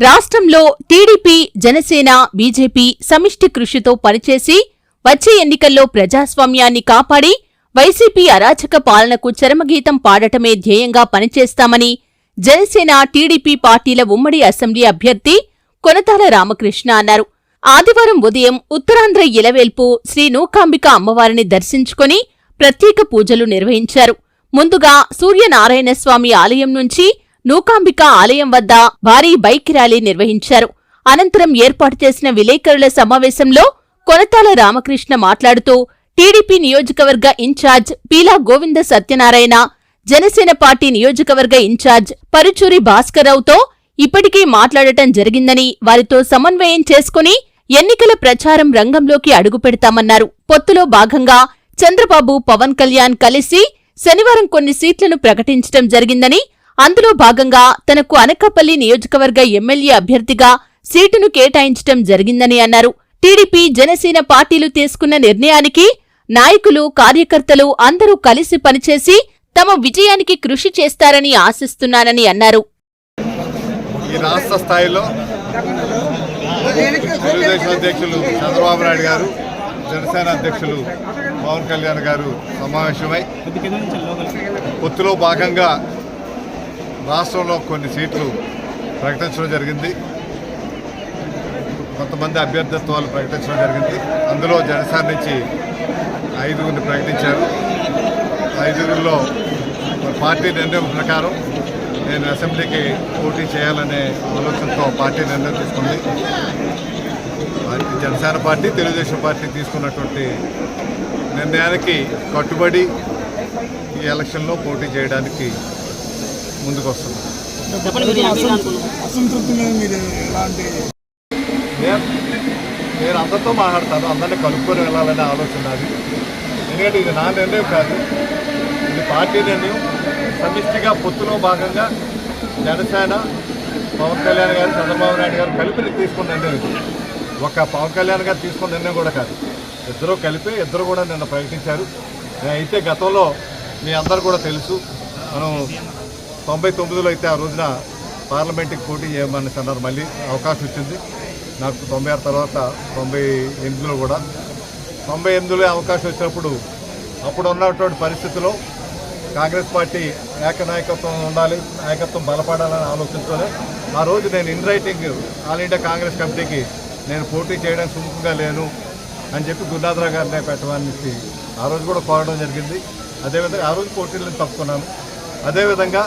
రాష్ట్రంలో TDP Janasena BJP సమిష్టి కృషితో పనిచేసి వచ్చే ఎన్నికల్లో ప్రజాస్వామ్యాన్ని కాపాడి వైసీపీ అరాచక పాలనకు చరమగీతం పాడటమే ధ్యేయంగా పనిచేస్తామని జనసేన టీడీపీ పార్టీల ఉమ్మడి అసెంబ్లీ అభ్యర్థి కొనతాల రామకృష్ణ అన్నారు. ఆదివారం ఉదయం ఉత్తరాంధ్ర ఇలవేల్పు శ్రీ నూకాంబిక అమ్మవారిని దర్శించుకుని ప్రత్యేక పూజలు నిర్వహించారు. ముందుగా సూర్యనారాయణ స్వామి ఆలయం నుంచి నూకాంబిక ఆలయం వద్ద భారీ బైక్ ర్యాలీ నిర్వహించారు. అనంతరం ఏర్పాటు చేసిన విలేకరుల సమావేశంలో కొనతాల రామకృష్ణ మాట్లాడుతూ టీడీపీ నియోజకవర్గ ఇన్ఛార్జ్ పీలా గోవింద సత్యనారాయణ జనసేన పార్టీ నియోజకవర్గ ఇన్ఛార్జ్ పరుచూరి భాస్కర్రావుతో ఇప్పటికే మాట్లాడటం జరిగిందని వారితో సమన్వయం చేసుకుని ఎన్నికల ప్రచారం రంగంలోకి అడుగుపెడతామన్నారు పొత్తులో భాగంగా చంద్రబాబు పవన్ కళ్యాణ్ కలిసి శనివారం కొన్ని సీట్లను ప్రకటించడం జరిగిందని అందులో భాగంగా తనకు అనకాపల్లి నియోజకవర్గ ఎమ్మెల్యే అభ్యర్థిగా సీటును కేటాయించడం జరిగిందని అన్నారు. టీడీపీ జనసేన పార్టీలు తీసుకున్న నిర్ణయానికి నాయకులు కార్యకర్తలు అందరూ కలిసి పనిచేసి తమ విజయానికి కృషి చేస్తారని ఆశిస్తున్నానని అన్నారు. ఈ రాష్ట్ర స్థాయిలో తెలుగుదేశం అధ్యక్షులు చంద్రబాబు నాయుడు గారు జనసేన అధ్యక్షులు పవన్ కళ్యాణ్ గారు సమావేశమై పొత్తులో భాగంగా రాష్ట్రంలో కొన్ని సీట్లు ప్రకటించడం జరిగింది. కొంతమంది అభ్యర్థిత్వాలు ప్రకటించడం జరిగింది. అందులో జనసేన నుంచి ఐదుగురిని ప్రకటించారు. ఐదుగురిలో పార్టీ నిర్ణయం ప్రకారం నేను అసెంబ్లీకి పోటీ చేయాలనే ఆలోచనతో పార్టీ నిర్ణయం తీసుకుంది. జనసేన పార్టీ తెలుగుదేశం పార్టీ తీసుకున్నటువంటి నిర్ణయానికి కట్టుబడి ఈ ఎలక్షన్లో పోటీ చేయడానికి ముందుకు వస్తున్నాం అసంతృప్తి మీద మీరు ఎలాంటి నేను నేను అందరితో మాట్లాడతాను అందరినీ కలుపుకొని వెళ్ళాలనే ఆలోచన నాది ఎందుకంటే ఇది నా నిర్ణయం కాదు. ఇది పార్టీ నిర్ణయం. సమిష్టిగా పొత్తులో భాగంగా జనసేన పవన్ కళ్యాణ్ గారు చంద్రబాబు నాయుడు గారు కలిపి తీసుకున్న నిర్ణయం ఇది. ఒక పవన్ కళ్యాణ్ గారు తీసుకున్న నిర్ణయం కూడా కాదు. ఇద్దరు కలిపి ఇద్దరు కూడా నిన్న ప్రకటించారు. అయితే గతంలో మీ అందరు కూడా తెలుసు. మనం తొంభై తొమ్మిదిలో అయితే ఆ రోజున పార్లమెంట్కి పోటీ చేయమని అన్నారు మళ్ళీ అవకాశం వచ్చింది నాకు తొంభై ఆరు తర్వాత తొంభై ఎనిమిదిలో కూడా. తొంభై ఎనిమిదిలో అవకాశం వచ్చినప్పుడు అప్పుడు ఉన్నటువంటి పరిస్థితిలో కాంగ్రెస్ పార్టీ ఏకనాయకత్వం ఉండాలి నాయకత్వం బలపడాలని ఆలోచనతోనే ఆ రోజు నేను in writing all India Congress కమిటీకి నేను పోటీ చేయడానికి సుముఖంగా లేను అని చెప్పి గురునాథరావు గారిని పెట్టమని ఆ రోజు కూడా కోరడం జరిగింది. అదేవిధంగా ఆ రోజు పోటీలను తప్పుకున్నాను. అదేవిధంగా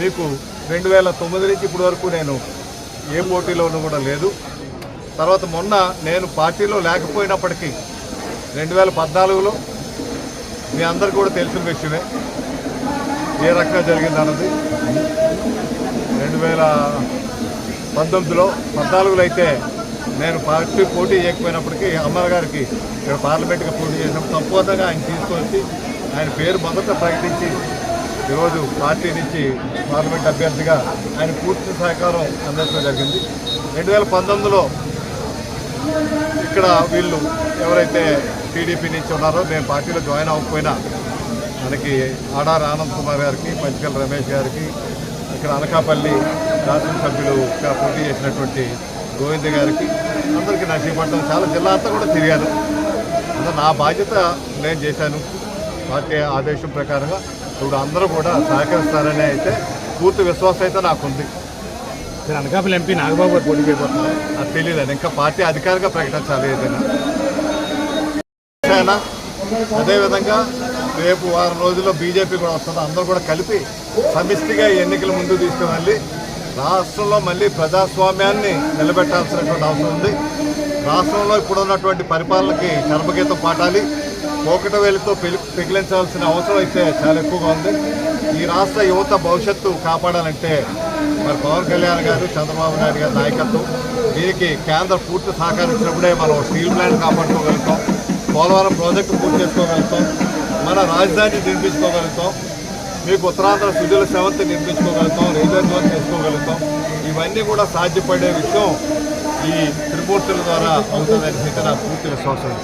మీకు రెండు వేల తొమ్మిది నుంచి ఇప్పటి వరకు నేను ఏ పోటీలోనూ కూడా లేదు. తర్వాత మొన్న నేను పార్టీలో లేకపోయినప్పటికీ రెండు వేల పద్నాలుగులో మీ అందరికీ కూడా తెలిసిన విషయమే. ఏ రకంగా జరిగింది అన్నది. రెండు వేల పంతొమ్మిదిలో పద్నాలుగులో అయితే నేను పార్టీ పోటీ చేయకపోయినప్పటికీ అమ్మగారికి గారికి ఇక్కడ పార్లమెంట్గా పోటీ చేసినప్పుడు సంపూర్ణంగా ఆయన తీసుకొచ్చి ఆయన పేరు మొదట ప్రకటించి ఈరోజు పార్టీ నుంచి పార్లమెంట్ అభ్యర్థిగా ఆయన పూర్తి సహకారం అందించడం జరిగింది. రెండు వేల పంతొమ్మిదిలో ఇక్కడ వీళ్ళు ఎవరైతే టీడీపీ నుంచి ఉన్నారో నేను పార్టీలో జాయిన్ అవ్వకపోయినా మనకి ఆడార్ ఆనంద్ కుమార్ గారికి పంచకల్ రమేష్ గారికి ఇక్కడ అనకాపల్లి శాసనసభ్యులుగా పోటీ చేసినటువంటి గోవింద్ గారికి అందరికీ నర్సీపట్నం చాలా జిల్లా అంతా కూడా తిరిగాను. అందులో నా బాధ్యత నేను చేశాను. పార్టీ ఆదేశం ప్రకారంగా ఇప్పుడు అందరూ కూడా సహకరిస్తారని అయితే పూర్తి విశ్వాసం అయితే నాకుంది. మీరు అనకాపల్లి ఎంపీ నాగబాబు గారు పోటీ చేయబోతున్నారు. అది తెలియదు ఇంకా పార్టీ అధికారిగా ప్రకటించాలి ఏదైనా అదేవిధంగా రేపు వారం రోజుల్లో బీజేపీ కూడా వస్తుంది. అందరూ కూడా కలిపి సమిష్టిగా ఈ ఎన్నికల ముందు తీసుకువెళ్ళి రాష్ట్రంలో మళ్ళీ ప్రజాస్వామ్యాన్ని నిలబెట్టాల్సినటువంటి అవసరం ఉంది. రాష్ట్రంలో ఇప్పుడున్నటువంటి పరిపాలనకి చర్మగీతం పాటాలి. మోకట వేలితో పెలి పెగిలించాల్సిన అవసరం అయితే చాలా ఎక్కువగా ఉంది. ఈ రాష్ట్ర యువత భవిష్యత్తు కాపాడాలంటే మరి పవన్ కళ్యాణ్ గారు చంద్రబాబు నాయుడు గారి నాయకత్వం దీనికి కేంద్ర పూర్తి సహకరించినప్పుడే మనం స్టీల్ ప్లాంట్ కాపాడుకోగలుగుతాం పోలవరం ప్రాజెక్టు పూర్తి చేసుకోగలుగుతాం మన రాజధాని నిర్మించుకోగలుగుతాం మీకు ఉత్తరాంధ్ర సుజల సెవంతి నిర్మించుకోగలుగుతాం రైల్వే జోన్ చేసుకోగలుగుతాం. ఇవన్నీ కూడా సాధ్యపడే విషయం ఈ త్రిమూర్తుల ద్వారా అవుతుందని అయితే నాకు పూర్తి విశ్వాసం.